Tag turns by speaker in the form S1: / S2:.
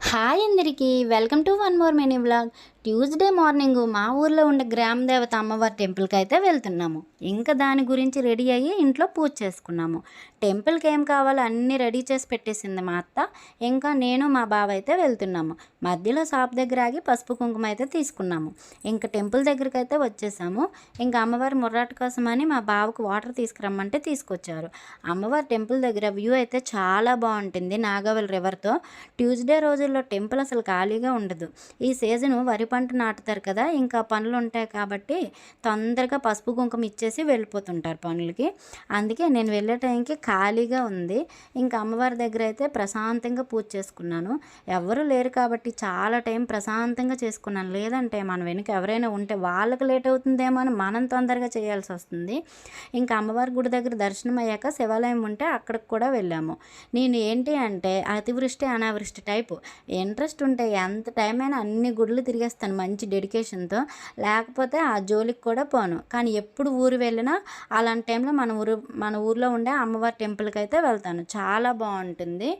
S1: Hi అందరికీ welcome to one more mini vlog. Tuesday morning మా ఊర్లో ఉండే గ్రామ దేవత అమ్మవారి టెంపుల్కి అయితే వెళ్తున్నాము. ఇంకా దాని గురించి రెడీ అయ్యి ఇంట్లో పూజ చేసుకున్నాము. టెంపుల్కి ఏం కావాలో అన్నీ రెడీ చేసి పెట్టేసింది మా అత్త. ఇంకా నేను మా బావ అయితే వెళ్తున్నాము. మధ్యలో షాప్ దగ్గర ఆగి పసుపు కుంకుమ అయితే తీసుకున్నాము. ఇంకా టెంపుల్ దగ్గరికి అయితే వచ్చేసాము. ఇంకా అమ్మవారి ముర్రాట కోసం అని మా బావకు వాటర్ తీసుకురమ్మంటే తీసుకొచ్చారు. అమ్మవారి టెంపుల్ దగ్గర వ్యూ అయితే చాలా బాగుంటుంది నాగవల్ రివర్తో. ట్యూస్డే రోజుల్లో టెంపుల్ అసలు ఖాళీగా ఉండదు. ఈ సీజను వరి పంట నాటుతారు కదా ఇంకా పనులు ఉంటాయి కాబట్టి తొందరగా పసుపు కుంకుమ ఇచ్చేసి వెళ్ళిపోతుంటారు పనులకి. అందుకే నేను వెళ్ళే టైంకి ఖాళీగా ఉంది. ఇంకా అమ్మవారి దగ్గర అయితే ప్రశాంతంగా పూజ చేసుకున్నాను. ఎవరు లేరు కాబట్టి చాలా టైం ప్రశాంతంగా చేసుకున్నాను. లేదంటే మన వెనుక ఎవరైనా ఉంటే వాళ్ళకి లేట్ అవుతుందేమో అని మనం తొందరగా చేయాల్సి వస్తుంది. ఇంకా అమ్మవారి గుడి దగ్గర దర్శనం అయ్యాక శివాలయం ఉంటే అక్కడికి కూడా వెళ్ళాము. నేను ఏంటి అంటే అతివృష్టి అనావృష్టి టైపు. ఇంట్రెస్ట్ ఉంటే ఎంత టైం అయినా అన్ని గుడులు తిరిగేస్తాను మంచి డెడికేషన్తో లేకపోతే ఆ జోలికి కూడా పోను. కానీ ఎప్పుడు ఊరు వెళ్ళినా అలాంటి టైంలో మన ఊరు మన ఊర్లో ఉండే అమ్మవారి టెంపుల్కి అయితే వెళ్తాను. చాలా బాగుంటుంది.